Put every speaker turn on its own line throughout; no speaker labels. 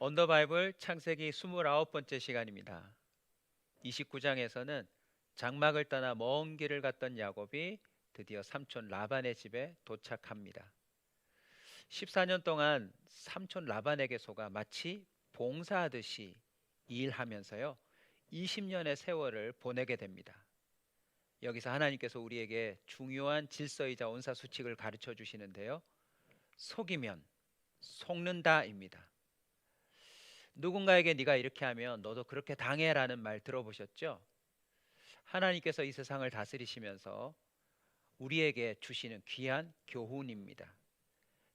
언더바이블 창세기 29번째 시간입니다. 29장에서는 장막을 떠나 먼 길을 갔던 야곱이 드디어 삼촌 라반의 집에 도착합니다. 14년 동안 삼촌 라반에게 속아 마치 봉사하듯이 일하면서요. 20년의 세월을 보내게 됩니다. 여기서 하나님께서 우리에게 중요한 질서이자 온사 수칙을 가르쳐 주시는데요. 속이면 속는다입니다. 누군가에게 네가 이렇게 하면 너도 그렇게 당해라는 말 들어보셨죠? 하나님께서 이 세상을 다스리시면서 우리에게 주시는 귀한 교훈입니다.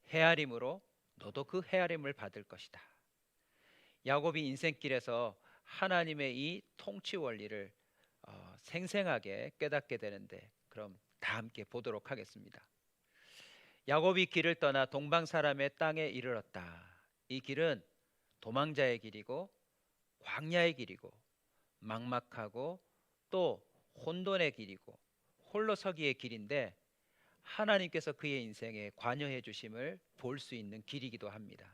헤아림으로 너도 그 헤아림을 받을 것이다. 야곱이 인생길에서 하나님의 이 통치 원리를 어, 생생하게 깨닫게 되는데 그럼 다 함께 보도록 하겠습니다. 야곱이 길을 떠나 동방 사람의 땅에 이르렀다. 이 길은 도망자의 길이고 광야의 길이고 막막하고 또 혼돈의 길이고 홀로 서기의 길인데 하나님께서 그의 인생에 관여해 주심을 볼 수 있는 길이기도 합니다.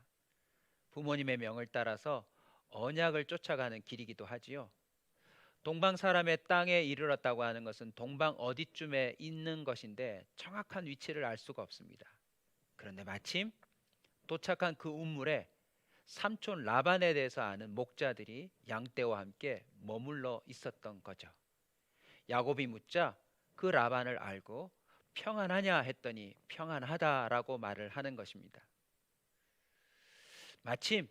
부모님의 명을 따라서 언약을 쫓아가는 길이기도 하지요. 동방 사람의 땅에 이르렀다고 하는 것은 동방 어디쯤에 있는 것인데 정확한 위치를 알 수가 없습니다. 그런데 마침 도착한 그 운물에 삼촌 라반에 대해서 아는 목자들이 양떼와 함께 머물러 있었던 거죠. 야곱이 묻자 그 라반을 알고 평안하냐 했더니 평안하다라고 말을 하는 것입니다. 마침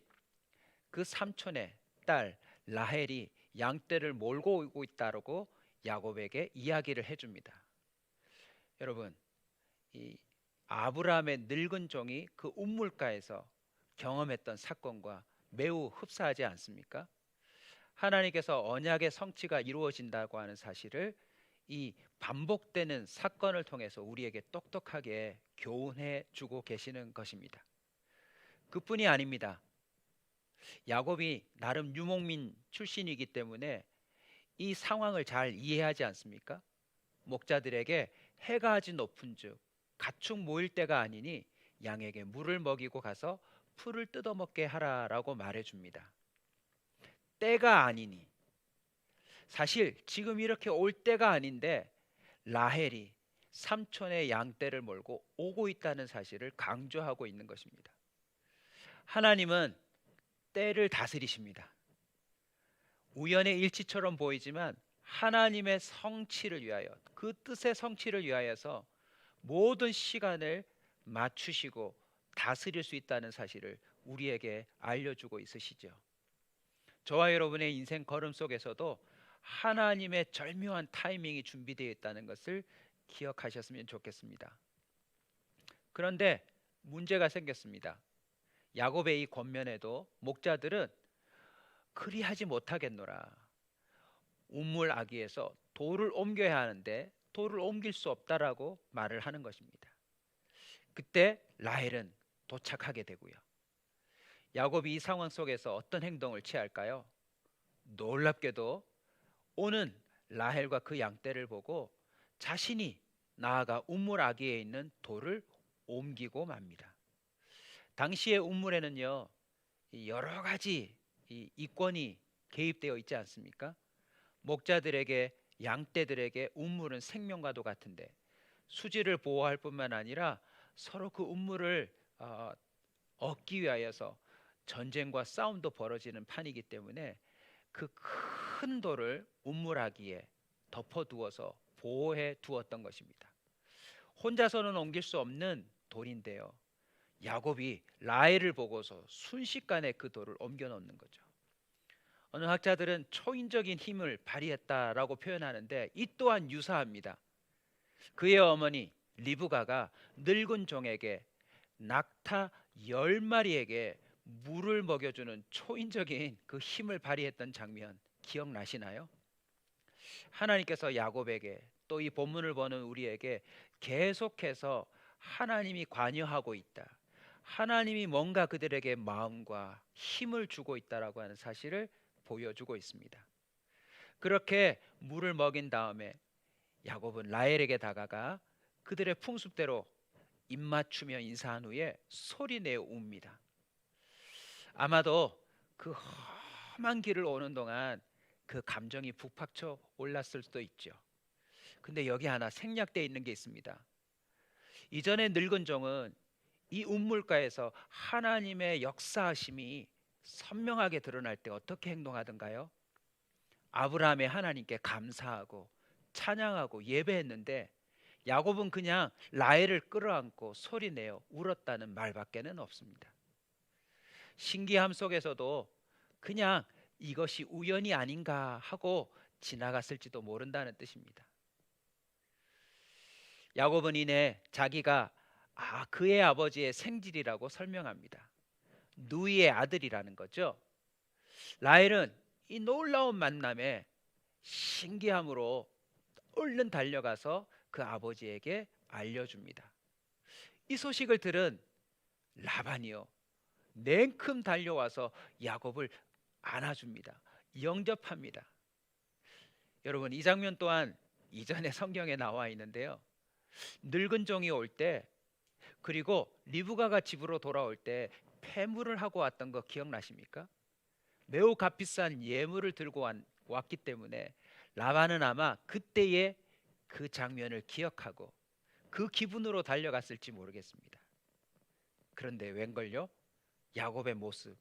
그 삼촌의 딸 라헬이 양떼를 몰고 오고 있다고 야곱에게 이야기를 해줍니다. 여러분, 이 아브라함의 늙은 종이 그 운물가에서 경험했던 사건과 매우 흡사하지 않습니까? 하나님께서 언약의 성취가 이루어진다고 하는 사실을 이 반복되는 사건을 통해서 우리에게 똑똑하게 교훈해 주고 계시는 것입니다. 그뿐이 아닙니다. 야곱이 나름 유목민 출신이기 때문에 이 상황을 잘 이해하지 않습니까? 목자들에게 해가 아직 높은 즉 가축 모일 때가 아니니 양에게 물을 먹이고 가서 풀을 뜯어먹게 하라라고 말해줍니다. 때가 아니니 사실 지금 이렇게 올 때가 아닌데 라헬이 삼촌의 양떼를 몰고 오고 있다는 사실을 강조하고 있는 것입니다. 하나님은 때를 다스리십니다. 우연의 일치처럼 보이지만 하나님의 성취를 위하여 그 뜻의 성취를 위하여서 모든 시간을 맞추시고 다스릴 수 있다는 사실을 우리에게 알려주고 있으시죠. 저와 여러분의 인생 걸음 속에서도 하나님의 절묘한 타이밍이 준비되어 있다는 것을 기억하셨으면 좋겠습니다. 그런데 문제가 생겼습니다. 야곱의 이 권면에도 목자들은 그리하지 못하겠노라. 우물 아기에서 돌을 옮겨야 하는데 돌을 옮길 수 없다라고 말을 하는 것입니다. 그때 라헬은 도착하게 되고요. 야곱이 이 상황 속에서 어떤 행동을 취할까요? 놀랍게도 오는 라헬과 그 양떼를 보고 자신이 나아가 우물 아기에 있는 돌을 옮기고 맙니다. 당시의 우물에는요 여러 가지 이 이권이 개입되어 있지 않습니까? 목자들에게 양떼들에게 우물은 생명과도 같은데 수지를 보호할 뿐만 아니라 서로 그 우물을 어, 얻기 위하여서 전쟁과 싸움도 벌어지는 판이기 때문에 그 큰 돌을 운물하기에 덮어두어서 보호해 두었던 것입니다. 혼자서는 옮길 수 없는 돌인데요. 야곱이 라헬을 보고서 순식간에 그 돌을 옮겨 놓는 거죠. 어느 학자들은 초인적인 힘을 발휘했다라고 표현하는데 이 또한 유사합니다. 그의 어머니 리브가가 늙은 종에게 낙타 열 마리에게 물을 먹여주는 초인적인 그 힘을 발휘했던 장면 기억나시나요? 하나님께서 야곱에게 또 이 본문을 보는 우리에게 계속해서 하나님이 관여하고 있다. 하나님이 뭔가 그들에게 마음과 힘을 주고 있다라고 하는 사실을 보여주고 있습니다. 그렇게 물을 먹인 다음에 야곱은 라헬에게 다가가 그들의 풍습대로 입 맞추며 인사한 후에 소리내어 웁니다. 아마도 그 험한 길을 오는 동안 그 감정이 북받쳐 올랐을 수도 있죠. 근데 여기 하나 생략되어 있는 게 있습니다. 이전에 늙은 종은 이 운물가에서 하나님의 역사하심이 선명하게 드러날 때 어떻게 행동하던가요? 아브라함의 하나님께 감사하고 찬양하고 예배했는데 야곱은 그냥 라헬을 끌어안고 소리내어 울었다는 말밖에는 없습니다. 신기함 속에서도 그냥 이것이 우연이 아닌가 하고 지나갔을지도 모른다는 뜻입니다. 야곱은 이내 자기가 아 그의 아버지의 생질이라고 설명합니다. 누이의 아들이라는 거죠. 라헬은 이 놀라운 만남에 신기함으로 얼른 달려가서 그 아버지에게 알려줍니다. 이 소식을 들은 라반이요 냉큼 달려와서 야곱을 안아줍니다. 영접합니다. 여러분 이 장면 또한 이전에 성경에 나와 있는데요. 늙은 종이 올 때 그리고 리브가가 집으로 돌아올 때 폐물을 하고 왔던 거 기억나십니까? 매우 값비싼 예물을 들고 왔, 왔기 때문에 라반은 아마 그때의 그 장면을 기억하고 그 기분으로 달려갔을지 모르겠습니다. 그런데 웬걸요? 야곱의 모습,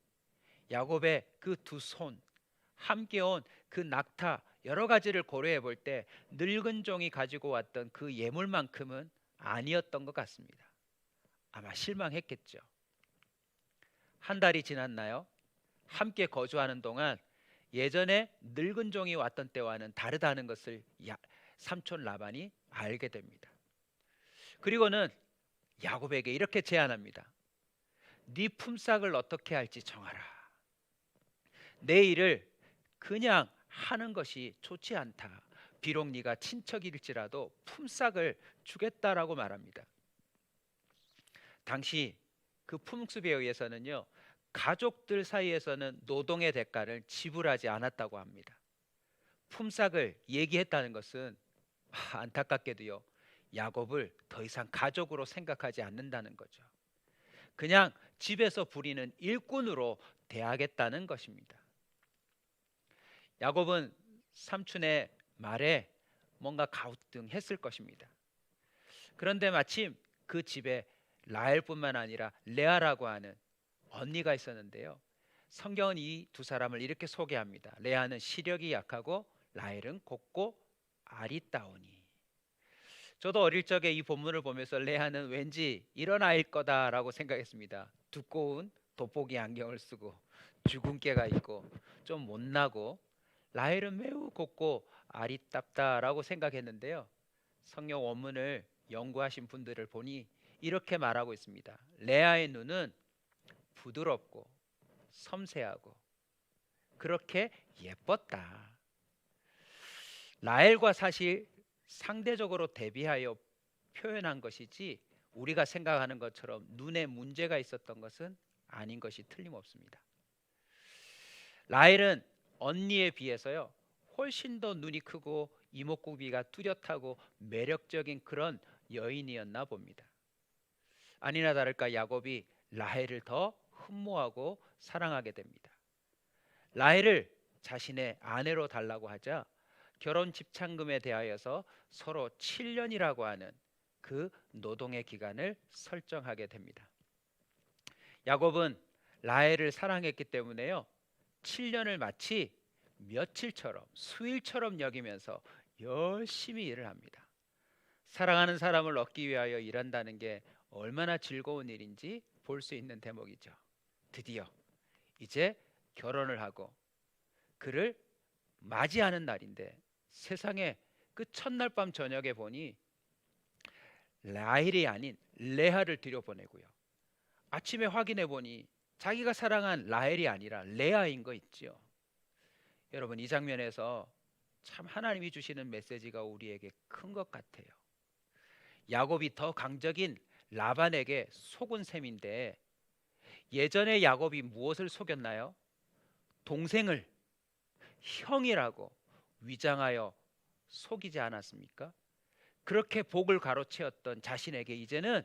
야곱의 그 두 손, 함께 온 그 낙타 여러 가지를 고려해 볼 때 늙은 종이 가지고 왔던 그 예물만큼은 아니었던 것 같습니다. 아마 실망했겠죠. 한 달이 지났나요? 함께 거주하는 동안 예전에 늙은 종이 왔던 때와는 다르다는 것을 야, 삼촌 라반이 알게 됩니다. 그리고는 야곱에게 이렇게 제안합니다. 네 품삯을 어떻게 할지 정하라. 내 일을 그냥 하는 것이 좋지 않다. 비록 네가 친척일지라도 품삯을 주겠다라고 말합니다. 당시 그 품습에 의해서는요 가족들 사이에서는 노동의 대가를 지불하지 않았다고 합니다. 품삯을 얘기했다는 것은 아, 안타깝게도요 야곱을 더 이상 가족으로 생각하지 않는다는 거죠. 그냥 집에서 부리는 일꾼으로 대하겠다는 것입니다. 야곱은 삼촌의 말에 뭔가 가우뚱했을 것입니다. 그런데 마침 그 집에 라헬뿐만 아니라 레아라고 하는 언니가 있었는데요. 성경은 이 두 사람을 이렇게 소개합니다. 레아는 시력이 약하고 라헬은 곱고 아리따우니. 저도 어릴 적에 이 본문을 보면서 레아는 왠지 이런 아이일 거다라고 생각했습니다. 두꺼운 돋보기 안경을 쓰고 주근깨가 있고 좀 못나고 라헬은 매우 곱고 아리답다라고 생각했는데요. 성경 원문을 연구하신 분들을 보니 이렇게 말하고 있습니다. 레아의 눈은 부드럽고 섬세하고 그렇게 예뻤다. 라헬과 사실 상대적으로 대비하여 표현한 것이지 우리가 생각하는 것처럼 눈에 문제가 있었던 것은 아닌 것이 틀림없습니다. 라헬은 언니에 비해서요 훨씬 더 눈이 크고 이목구비가 뚜렷하고 매력적인 그런 여인이었나 봅니다. 아니나 다를까 야곱이 라헬을 더 흠모하고 사랑하게 됩니다. 라헬을 자신의 아내로 달라고 하자 결혼 집착금에 대하여서 서로 7년이라고 하는 그 노동의 기간을 설정하게 됩니다. 야곱은 라헬을 사랑했기 때문에요. 7년을 마치 며칠처럼 수일처럼 여기면서 열심히 일을 합니다. 사랑하는 사람을 얻기 위하여 일한다는 게 얼마나 즐거운 일인지 볼 수 있는 대목이죠. 드디어 이제 결혼을 하고 그를 맞이하는 날인데 세상에 그 첫날 밤 저녁에 보니 라헬이 아닌 레아를 들여보내고요. 아침에 확인해 보니 자기가 사랑한 라헬이 아니라 레아인 거 있죠. 여러분 이 장면에서 참 하나님이 주시는 메시지가 우리에게 큰 것 같아요. 야곱이 더 강적인 라반에게 속은 셈인데 예전에 야곱이 무엇을 속였나요? 동생을 형이라고 위장하여 속이지 않았습니까? 그렇게 복을 가로채었던 자신에게 이제는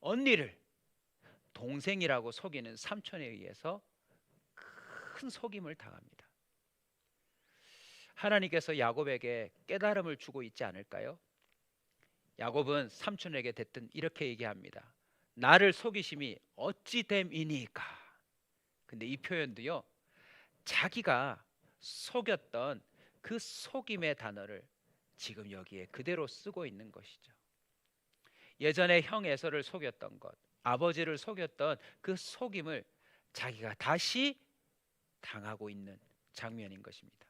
언니를 동생이라고 속이는 삼촌에 의해서 큰 속임을 당합니다. 하나님께서 야곱에게 깨달음을 주고 있지 않을까요? 야곱은 삼촌에게 대뜸 이렇게 얘기합니다. 나를 속이심이 어찌 됨이니까. 근데 이 표현도요. 자기가 속였던 그 속임의 단어를 지금 여기에 그대로 쓰고 있는 것이죠. 예전에 형 에서를 속였던 것, 아버지를 속였던 그 속임을 자기가 다시 당하고 있는 장면인 것입니다.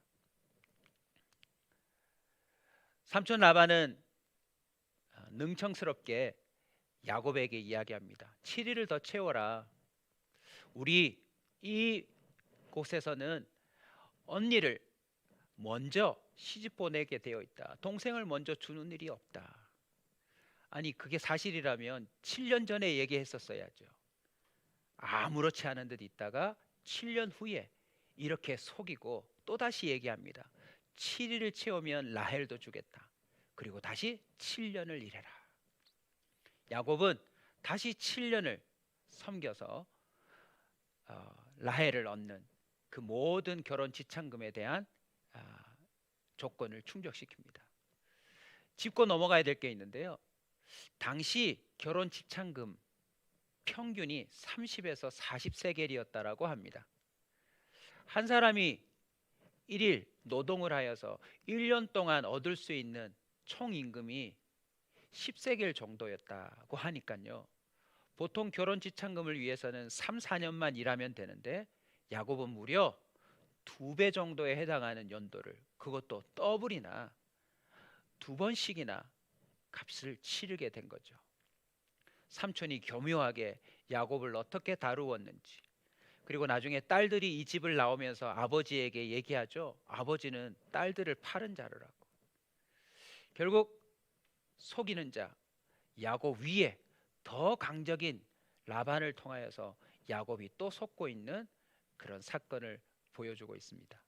삼촌 라반은 아, 능청스럽게 야곱에게 이야기합니다. 7일을 더 채워라. 우리 이 곳에서는 언니를 먼저 시집 보내게 되어 있다. 동생을 먼저 주는 일이 없다. 아니 그게 사실이라면 7년 전에 얘기했었어야죠. 아무렇지 않은 듯 있다가 7년 후에 이렇게 속이고 또 다시 얘기합니다. 7일을 채우면 라헬도 주겠다. 그리고 다시 7년을 일해라. 야곱은 다시 7년을 섬겨서 어, 라헬을 얻는 그 모든 결혼 지참금에 대한 아, 조건을 충족시킵니다. 짚고 넘어가야 될 게 있는데요. 당시 결혼 지참금 평균이 30에서 40세겔이었다라고 합니다. 한 사람이 1일 노동을 하여서 1년 동안 얻을 수 있는 총 임금이 10세겔 정도였다고 하니까요. 보통 결혼 지참금을 위해서는 3, 4년만 일하면 되는데 야곱은 무려 두 배 정도에 해당하는 연도를 그것도 더블이나 두 번씩이나 값을 치르게 된 거죠. 삼촌이 교묘하게 야곱을 어떻게 다루었는지 그리고 나중에 딸들이 이 집을 나오면서 아버지에게 얘기하죠. 아버지는 딸들을 파는 자르라고. 결국 속이는 자 야곱 위에 더 강적인 라반을 통하여서 야곱이 또 속고 있는 그런 사건을 보여주고 있습니다.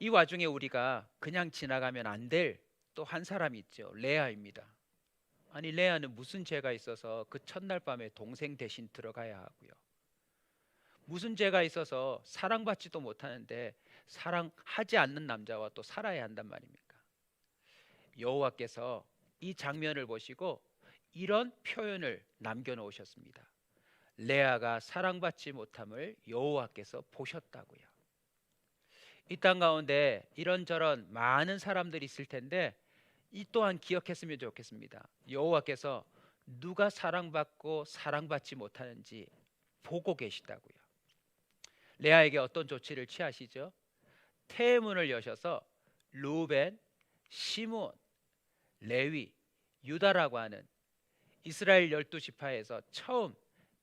이 와중에 우리가 그냥 지나가면 안 될 또 한 사람이 있죠. 레아입니다. 아니 레아는 무슨 죄가 있어서 그 첫날 밤에 동생 대신 들어가야 하고요. 무슨 죄가 있어서 사랑받지도 못하는데 사랑하지 않는 남자와 또 살아야 한단 말입니까? 여호와께서 이 장면을 보시고 이런 표현을 남겨 놓으셨습니다. 레아가 사랑받지 못함을 여호와께서 보셨다고요. 이 땅 가운데 이런저런 많은 사람들이 있을 텐데 이 또한 기억했으면 좋겠습니다. 여호와께서 누가 사랑받고 사랑받지 못하는지 보고 계시다고요. 레아에게 어떤 조치를 취하시죠? 태문을 여셔서 루벤, 시몬, 레위, 유다라고 하는 이스라엘 열두 지파에서 처음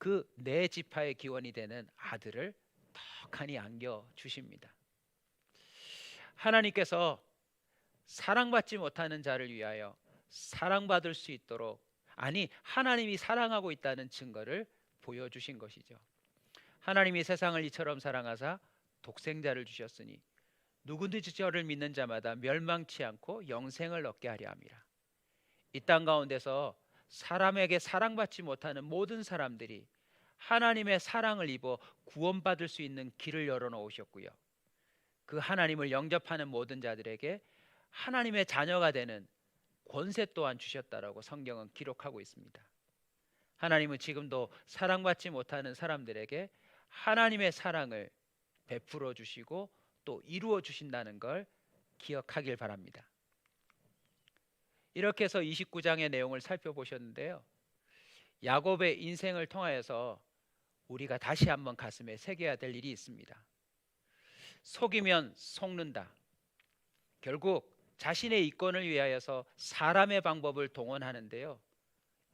그 네 지파의 기원이 되는 아들을 덕하니 안겨 주십니다. 하나님께서 사랑받지 못하는 자를 위하여 사랑받을 수 있도록 아니 하나님이 사랑하고 있다는 증거를 보여주신 것이죠. 하나님이 세상을 이처럼 사랑하사 독생자를 주셨으니 누구든지 저를 믿는 자마다 멸망치 않고 영생을 얻게 하려 함이라. 이 땅 가운데서 사람에게 사랑받지 못하는 모든 사람들이 하나님의 사랑을 입어 구원받을 수 있는 길을 열어 놓으셨고요. 그 하나님을 영접하는 모든 자들에게 하나님의 자녀가 되는 권세 또한 주셨다라고 성경은 기록하고 있습니다. 하나님은 지금도 사랑받지 못하는 사람들에게 하나님의 사랑을 베풀어 주시고 또 이루어 주신다는 걸 기억하길 바랍니다. 이렇게 해서 29장의 내용을 살펴보셨는데요. 야곱의 인생을 통하여서 우리가 다시 한번 가슴에 새겨야 될 일이 있습니다. 속이면 속는다. 결국 자신의 이권을 위하여서 사람의 방법을 동원하는데요.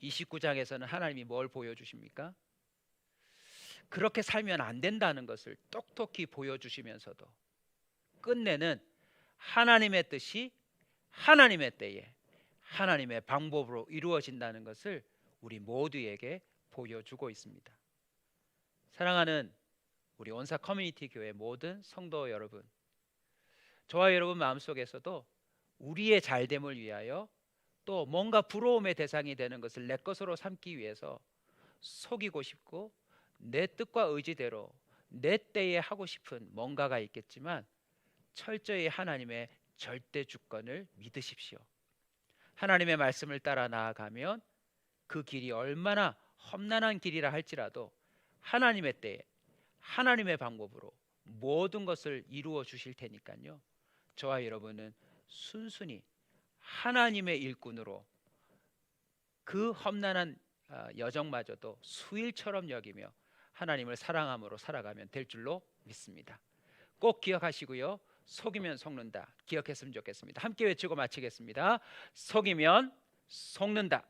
29장에서는 하나님이 뭘 보여주십니까? 그렇게 살면 안 된다는 것을 똑똑히 보여주시면서도 끝내는 하나님의 뜻이 하나님의 때에 하나님의 방법으로 이루어진다는 것을 우리 모두에게 보여주고 있습니다. 사랑하는 우리 원사 커뮤니티 교회 모든 성도 여러분, 저와 여러분 마음속에서도 우리의 잘됨을 위하여 또 뭔가 부러움의 대상이 되는 것을 내 것으로 삼기 위해서 속이고 싶고 내 뜻과 의지대로 내 때에 하고 싶은 뭔가가 있겠지만 철저히 하나님의 절대 주권을 믿으십시오. 하나님의 말씀을 따라 나아가면 그 길이 얼마나 험난한 길이라 할지라도 하나님의 때에 하나님의 방법으로 모든 것을 이루어 주실 테니까요. 저와 여러분은 순순히 하나님의 일꾼으로 그 험난한 아, 여정마저도 수일처럼 여기며 하나님을 사랑함으로 살아가면 될 줄로 믿습니다. 꼭 기억하시고요. 속이면 속는다. 기억했으면 좋겠습니다. 함께 외치고 마치겠습니다. 속이면 속는다.